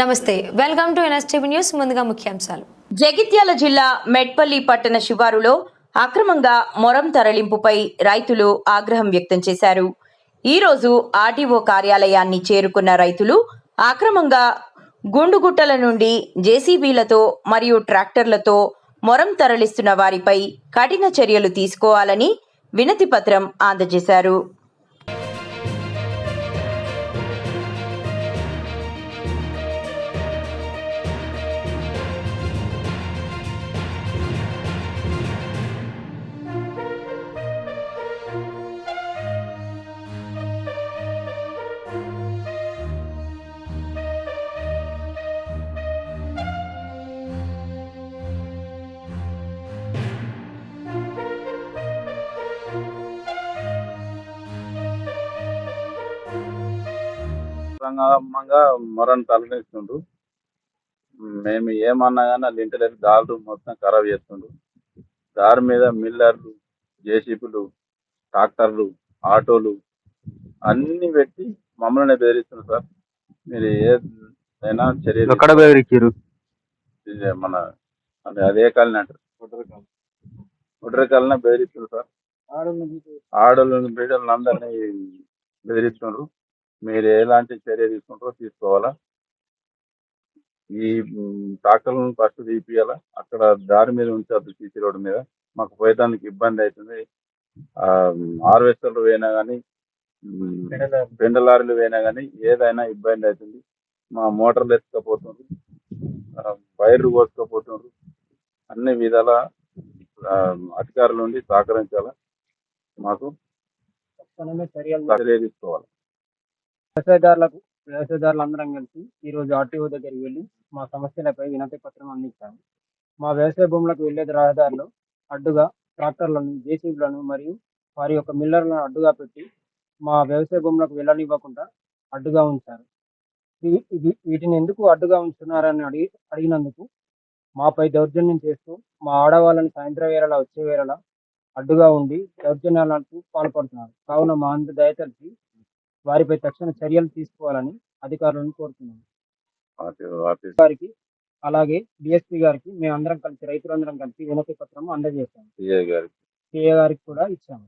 నమస్తే welcome to NSTV news. ముందుగా ముఖ్యాంశాలు. జగిత్యాల జిల్లా మెట్పల్లి పట్టణ శివారులో అక్రమంగా మొరం తరలింపుపై రైతులు ఆగ్రహం వ్యక్తం చేశారు. ఈ రోజు ఆర్డీఓ కార్యాలయాన్ని చేరుకున్న రైతులు అక్రమంగా గుండుగుట్టల నుండి జేసీబీలతో మరియు ట్రాక్టర్లతో మొరం తరలిస్తున్న వారిపై కఠిన చర్యలు తీసుకోవాలని వినతిపత్రం అందజేశారు. సంగమంగా మొరను తలనిస్తుండ్రు మేము ఏమన్నా కానీ వాళ్ళు ఇంటలేదు దారులు మొత్తం ఖరాబ్ చేస్తుండ్రు దారి మీద మిల్లర్లు జేసీబీలు ట్రాక్టర్లు ఆటోలు అన్ని పెట్టి మమ్మల్ని బెదిరిస్తున్నారు సార్. మీరు ఏదైనా చర్య ఎక్కడ బెదిరించారు ఇది మన అది అదే కాలనీ అంటారు. ఒడ్ర కాలనీ. బెదిరిస్తున్నారు సార్. ఆడోళ్ళని బిడ్డలను అందరినీ బెదిరిస్తున్నారు మీరు ఎలాంటి చర్య తీసుకుంటారో తీసుకోవాలా? ఈ ట్రాక్టర్లను ఫస్ట్ తీపియాలా? అక్కడ దారి మీద ఉంచద్దు సీసీ రోడ్డు మీద. మాకు పోయేదానికి ఇబ్బంది అవుతుంది. ఆ, హార్వెస్టర్లు పోయినా కానీ పెండ లారీలు పోయినా కానీ ఏదైనా ఇబ్బంది అవుతుంది. మా మోటార్లు ఎత్తుకపోతుంది వైర్లు కోసుకపోతున్నారు అన్ని విధాల అధికారుల నుండి సహకరించాలా మాకు? చర్యలు తీసుకోవాలి? వ్యవసాయదారులకు వ్యవసాయదారులు అందరం కలిసి ఈరోజు ఆర్టీఓ దగ్గరికి వెళ్ళి మా సమస్యలపై వినతి పత్రం అందించాము. మా వ్యవసాయ భూములకు వెళ్ళే రహదారిలో అడ్డుగా ట్రాక్టర్లను జేసీబీలను మరియు వారి యొక్క మిల్లర్లను అడ్డుగా పెట్టి మా వ్యవసాయ భూములకు వెళ్ళనివ్వకుండా అడ్డుగా ఉంచారు. వీటిని ఎందుకు అడ్డుగా ఉంచుతున్నారని అడిగి అడిగినందుకు మాపై దౌర్జన్యం చేస్తూ మా ఆడవాళ్ళని సాయంత్రం వేళలా వచ్చే వేళలా అడ్డుగా ఉండి దౌర్జన్యాలకు పాల్పడుతున్నారు. కావున మా అందు దయతలిచి వారిపై తక్షణ చర్యలు తీసుకోవాలని అధికారులను వాటి గారికి అలాగే డిఎస్పీ గారికి మేము అందరం కలిసి రైతులందరం కలిసి వినతి పత్రం అందజేశాము. గారికి. సిఏ గారికి కూడా ఇచ్చాము.